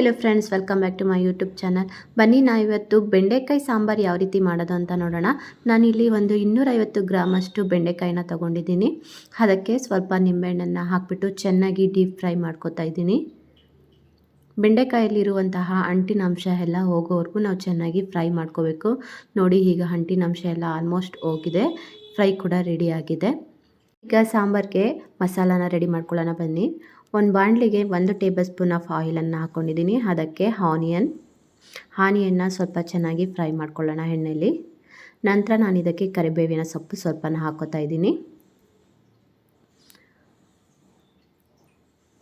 Hello friends welcome back to my YouTube channel ಬನ್ನಿ ನಾವು ಇವತ್ತು ಬೆಂಡೆಕಾಯಿ ಸಾಂಬಾರು ಯಾವ ರೀತಿ ಮಾಡೋದು ಅಂತ ನೋಡೋಣ. ನಾನಿಲ್ಲಿ ಒಂದು ಇನ್ನೂರೈವತ್ತು ಗ್ರಾಮಷ್ಟು ಬೆಂಡೆಕಾಯಿನ ತೊಗೊಂಡಿದ್ದೀನಿ. ಅದಕ್ಕೆ ಸ್ವಲ್ಪ ನಿಂಬೆಹಣ್ಣನ್ನು ಹಾಕಿಬಿಟ್ಟು ಚೆನ್ನಾಗಿ ಡೀಪ್ ಫ್ರೈ ಮಾಡ್ಕೋತಾ ಇದ್ದೀನಿ. ಬೆಂಡೆಕಾಯಲ್ಲಿರುವಂತಹ ಅಂಟಿನ ಅಂಶ ಎಲ್ಲ ಹೋಗೋವರೆಗೂ ನಾವು ಚೆನ್ನಾಗಿ ಫ್ರೈ ಮಾಡ್ಕೋಬೇಕು. ನೋಡಿ, ಈಗ ಅಂಟಿನ ಅಂಶ ಎಲ್ಲ ಆಲ್ಮೋಸ್ಟ್ ಹೋಗಿದೆ. ಫ್ರೈ ಕೂಡ ರೆಡಿ ಆಗಿದೆ. ಈಗ ಸಾಂಬಾರಿಗೆ ಮಸಾಲಾನ ರೆಡಿ ಮಾಡ್ಕೊಳ್ಳೋಣ ಬನ್ನಿ. ಒಂದು ಬಾಂಡ್ಲಿಗೆ ಒಂದು ಟೇಬಲ್ ಸ್ಪೂನ್ ಆಫ್ ಆಯಿಲನ್ನು ಹಾಕ್ಕೊಂಡಿದ್ದೀನಿ ಅದಕ್ಕೆ ಆನಿಯನ್ ಆನಿಯನ್ನ ಸ್ವಲ್ಪ ಚೆನ್ನಾಗಿ ಫ್ರೈ ಮಾಡ್ಕೊಳ್ಳೋಣ ಎಣ್ಣೆಯಲ್ಲಿ ನಂತರ ನಾನು ಇದಕ್ಕೆ ಕರಿಬೇವಿನ ಸೊಪ್ಪು ಸ್ವಲ್ಪನ ಹಾಕೋತಾ ಇದ್ದೀನಿ.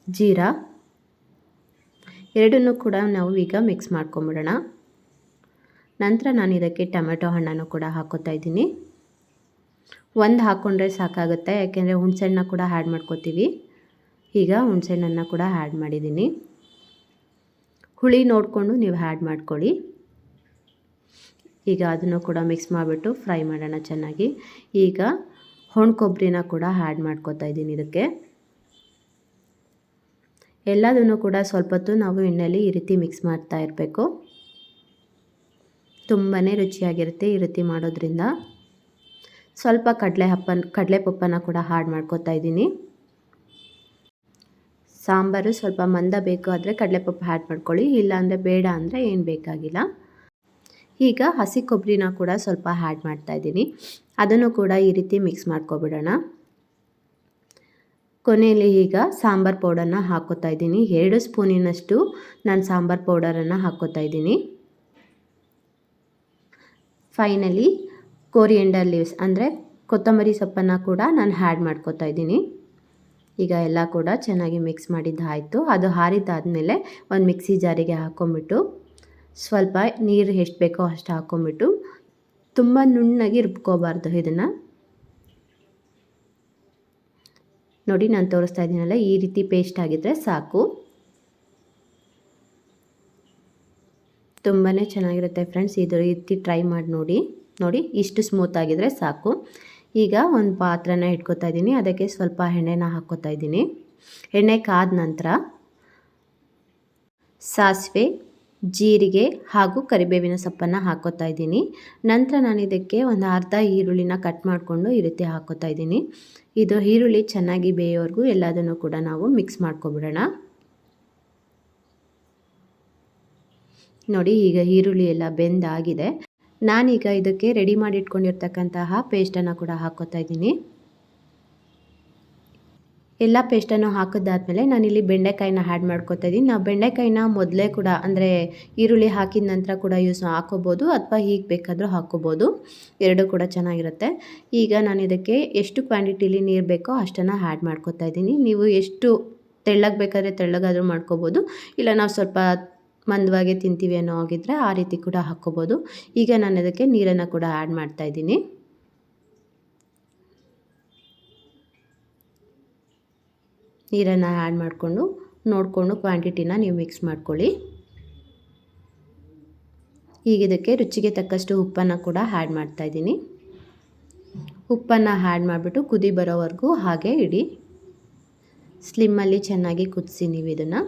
ಜೀರಾ. ಎರಡನ್ನೂ ಕೂಡ ನಾವು ಈಗ ಮಿಕ್ಸ್ ಮಾಡ್ಕೊಂಬಿಡೋಣ. ನಂತರ ನಾನು ಇದಕ್ಕೆ ಟೊಮೆಟೊ ಹಣ್ಣನ್ನು ಕೂಡ ಹಾಕೋತಾ ಇದ್ದೀನಿ. ಒಂದು ಹಾಕ್ಕೊಂಡ್ರೆ ಸಾಕಾಗುತ್ತೆ, ಯಾಕೆಂದರೆ ಹುಣಸೆಹಣ್ಣ ಕೂಡ ಆ್ಯಡ್ ಮಾಡ್ಕೋತೀವಿ. ಈಗ ಹುಣಸೆಹಣ್ಣನ್ನು ಕೂಡ ಆ್ಯಡ್ ಮಾಡಿದ್ದೀನಿ. ಹುಳಿ ನೋಡಿಕೊಂಡು ನೀವು ಆ್ಯಡ್ ಮಾಡ್ಕೊಳ್ಳಿ. ಈಗ ಅದನ್ನು ಕೂಡ ಮಿಕ್ಸ್ ಮಾಡಿಬಿಟ್ಟು ಫ್ರೈ ಮಾಡೋಣ ಚೆನ್ನಾಗಿ. ಈಗ ಹೊಣ್ ಕೊಬ್ಬರಿನ ಕೂಡ ಆ್ಯಡ್ ಮಾಡ್ಕೋತಾ ಇದ್ದೀನಿ ಇದಕ್ಕೆ. ಎಲ್ಲದನ್ನು ಕೂಡ ಸ್ವಲ್ಪ ಹೊತ್ತು ನಾವು ಎಣ್ಣೆಯಲ್ಲಿ ಈ ರೀತಿ ಮಿಕ್ಸ್ ಮಾಡ್ತಾ ಇರಬೇಕು. ತುಂಬಾ ರುಚಿಯಾಗಿರುತ್ತೆ ಈ ರೀತಿ ಮಾಡೋದ್ರಿಂದ. ಸ್ವಲ್ಪ ಕಡಲೆ ಹಪ್ಪನ, ಕಡಲೆ ಪಪ್ಪನ ಕೂಡ ಹಾಡ್ ಮಾಡ್ಕೋತಾ ಇದ್ದೀನಿ. ಸಾಂಬಾರು ಸ್ವಲ್ಪ ಮಂದ ಬೇಕು ಆದರೆ ಕಡಲೆಪಪ್ಪು ಹ್ಯಾಡ್ ಮಾಡ್ಕೊಳ್ಳಿ ಇಲ್ಲಾಂದರೆ ಬೇಡ ಅಂದರೆ ಏನು ಬೇಕಾಗಿಲ್ಲ. ಈಗ ಹಸಿ ಕೊಬ್ಬರಿನ ಕೂಡ ಸ್ವಲ್ಪ ಹ್ಯಾಡ್ ಮಾಡ್ತಾ ಇದ್ದೀನಿ. ಅದನ್ನು ಕೂಡ ಈ ರೀತಿ ಮಿಕ್ಸ್ ಮಾಡ್ಕೊಬಿಡೋಣ. ಕೊನೆಯಲ್ಲಿ ಈಗ ಸಾಂಬಾರು ಪೌಡರ್ನ ಹಾಕೋತಾ ಇದ್ದೀನಿ. ಎರಡು ಸ್ಪೂನಿನಷ್ಟು ನಾನು ಸಾಂಬಾರು ಪೌಡರನ್ನು ಹಾಕೋತಾ ಇದ್ದೀನಿ. ಫೈನಲಿ ಕೋರಿಯಂಡರ್ ಲೀವ್ಸ್ ಅಂದರೆ ಕೊತ್ತಂಬರಿ ಸೊಪ್ಪನ್ನು ಕೂಡ ನಾನು ಹ್ಯಾಡ್ ಮಾಡ್ಕೋತಾ ಇದ್ದೀನಿ. ಈಗ ಎಲ್ಲ ಕೂಡ ಚೆನ್ನಾಗಿ ಮಿಕ್ಸ್ ಮಾಡಿದ್ದಾಯಿತು ಅದು ಹಾರಿದ್ದಾದಮೇಲೆ ಒಂದು ಮಿಕ್ಸಿ ಜಾರಿಗೆ ಹಾಕ್ಕೊಂಬಿಟ್ಟು ಸ್ವಲ್ಪ ನೀರು ಎಷ್ಟು ಬೇಕೋ ಅಷ್ಟು ಹಾಕ್ಕೊಂಬಿಟ್ಟು ತುಂಬ ನುಣ್ಣಗೆ ರುಬ್ಕೋಬಾರ್ದು ಇದನ್ನು. ನೋಡಿ, ನಾನು ತೋರಿಸ್ತಾ ಇದ್ದೀನಲ್ಲ, ಈ ರೀತಿ ಪೇಸ್ಟ್ ಆಗಿದ್ದರೆ ಸಾಕು. ತುಂಬಾ ಚೆನ್ನಾಗಿರುತ್ತೆ ಫ್ರೆಂಡ್ಸ್ ಇದು ರೀತಿ ಟ್ರೈ ಮಾಡಿ ನೋಡಿ. ನೋಡಿ ಇಷ್ಟು ಸ್ಮೂತ್ ಆಗಿದ್ರೆ ಸಾಕು. ಈಗ ಒಂದು ಪಾತ್ರೆನ ಇಟ್ಕೊತಾ ಇದ್ದೀನಿ. ಅದಕ್ಕೆ ಸ್ವಲ್ಪ ಎಣ್ಣೆನ ಹಾಕ್ಕೋತಾ ಇದ್ದೀನಿ. ಎಣ್ಣೆ ಕಾದ ನಂತರ ಸಾಸಿವೆ, ಜೀರಿಗೆ ಹಾಗೂ ಕರಿಬೇವಿನ ಸೊಪ್ಪನ್ನು ಹಾಕೋತಾ ಇದ್ದೀನಿ. ನಂತರ ನಾನು ಇದಕ್ಕೆ ಒಂದು ಅರ್ಧ ಈರುಳ್ಳಿನ ಕಟ್ ಮಾಡಿಕೊಂಡು ಈ ರೀತಿ ಹಾಕೋತಾ ಇದ್ದೀನಿ. ಇದು ಈರುಳ್ಳಿ ಚೆನ್ನಾಗಿ ಬೇಯೋವರೆಗೂ ಎಲ್ಲದನ್ನು ಕೂಡ ನಾವು ಮಿಕ್ಸ್ ಮಾಡ್ಕೊಬಿಡೋಣ. ನೋಡಿ ಈಗ ಈರುಳ್ಳಿ ಎಲ್ಲ ಬೆಂದಾಗಿದೆ. ನಾನೀಗ ಇದಕ್ಕೆ ರೆಡಿ ಮಾಡಿ ಇಟ್ಕೊಂಡಿರ್ತಕ್ಕಂತಹ ಪೇಸ್ಟನ್ನು ಕೂಡ ಹಾಕೋತಾ ಇದ್ದೀನಿ. ಎಲ್ಲ ಪೇಸ್ಟನ್ನು ಹಾಕಿದಾದ್ಮೇಲೆ ನಾನಿಲ್ಲಿ ಬೆಂಡೆಕಾಯಿನ ಆ್ಯಡ್ ಮಾಡ್ಕೋತಾ ಇದ್ದೀನಿ. ನಾವು ಬೆಂಡೆಕಾಯಿನ ಮೊದಲೇ ಕೂಡ ಅಂದರೆ ಈರುಳ್ಳಿ ಹಾಕಿದ ನಂತರ ಕೂಡ ಯೂಸ್ ಹಾಕೋಬೋದು ಅಥವಾ ಹೀಗೆ ಬೇಕಾದರೂ ಹಾಕ್ಕೋಬೋದು ಎರಡೂ ಕೂಡ ಚೆನ್ನಾಗಿರುತ್ತೆ. ಈಗ ನಾನು ಇದಕ್ಕೆ ಎಷ್ಟು ಕ್ವಾಂಟಿಟಿಲಿ ನೀರು ಬೇಕೋ ಅಷ್ಟನ್ನು ಆ್ಯಡ್ ಮಾಡ್ಕೋತಾ ಇದ್ದೀನಿ. ನೀವು ಎಷ್ಟು ತೆಳ್ಳಗೆ ಬೇಕಾದರೆ ತೆಳ್ಳಗಾದರೂ ಮಾಡ್ಕೋಬೋದು. ಇಲ್ಲ ನಾವು ಸ್ವಲ್ಪ ಮಂದವಾಗಿ ತಿಂತೀವಿ ಅನ್ನೋ ಆಗಿದ್ದರೆ ಆ ರೀತಿ ಕೂಡ ಹಾಕ್ಕೋಬೋದು. ಈಗ ನಾನು ಅದಕ್ಕೆ ನೀರನ್ನು ಕೂಡ ಆ್ಯಡ್ ಮಾಡ್ತಾಯಿದ್ದೀನಿ ನೀರನ್ನು ಆ್ಯಡ್ ಮಾಡಿಕೊಂಡು ನೋಡಿಕೊಂಡು ಕ್ವಾಂಟಿಟಿನ ನೀವು ಮಿಕ್ಸ್ ಮಾಡ್ಕೊಳ್ಳಿ. ಈಗ ಇದಕ್ಕೆ ರುಚಿಗೆ ತಕ್ಕಷ್ಟು ಉಪ್ಪನ್ನು ಕೂಡ ಆ್ಯಡ್ ಮಾಡ್ತಾಯಿದ್ದೀನಿ ಉಪ್ಪನ್ನು ಆ್ಯಡ್ ಮಾಡಿಬಿಟ್ಟು ಕುದಿ ಬರೋವರೆಗೂ ಹಾಗೆ ಇಡಿ. ಸ್ಲಿಮ್ಮಲ್ಲಿ ಚೆನ್ನಾಗಿ ಕುದಿಸಿ ನೀವು ಇದನ್ನು.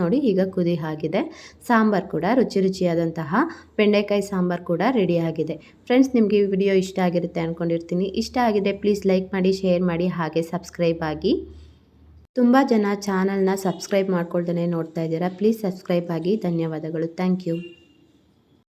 ನೋಡಿ ಈಗ ಕುದಿ ಆಗಿದೆ ಸಾಂಬಾರು ಕೂಡ ರುಚಿ ರುಚಿಯಾದಂತಹ ಬೆಂಡೆಕಾಯಿ ಸಾಂಬಾರು ಕೂಡ ರೆಡಿ ಆಗಿದೆ. ಫ್ರೆಂಡ್ಸ್ ನಿಮಗೆ ಈ ವಿಡಿಯೋ ಇಷ್ಟ ಆಗಿರುತ್ತೆ ಅಂದ್ಕೊಂಡಿರ್ತೀನಿ ಇಷ್ಟ ಆಗಿದೆ ಪ್ಲೀಸ್ ಲೈಕ್ ಮಾಡಿ ಶೇರ್ ಮಾಡಿ, ಹಾಗೆ ಸಬ್ಸ್ಕ್ರೈಬ್ ಆಗಿ. ತುಂಬ ಜನ ಚಾನಲ್ನ ಸಬ್ಸ್ಕ್ರೈಬ್ ಮಾಡ್ಕೊಳ್ತಾನೆ ನೋಡ್ತಾ ಇದ್ದೀರಾ. ಪ್ಲೀಸ್ ಸಬ್ಸ್ಕ್ರೈಬ್ ಆಗಿ. ಧನ್ಯವಾದಗಳು. Thank you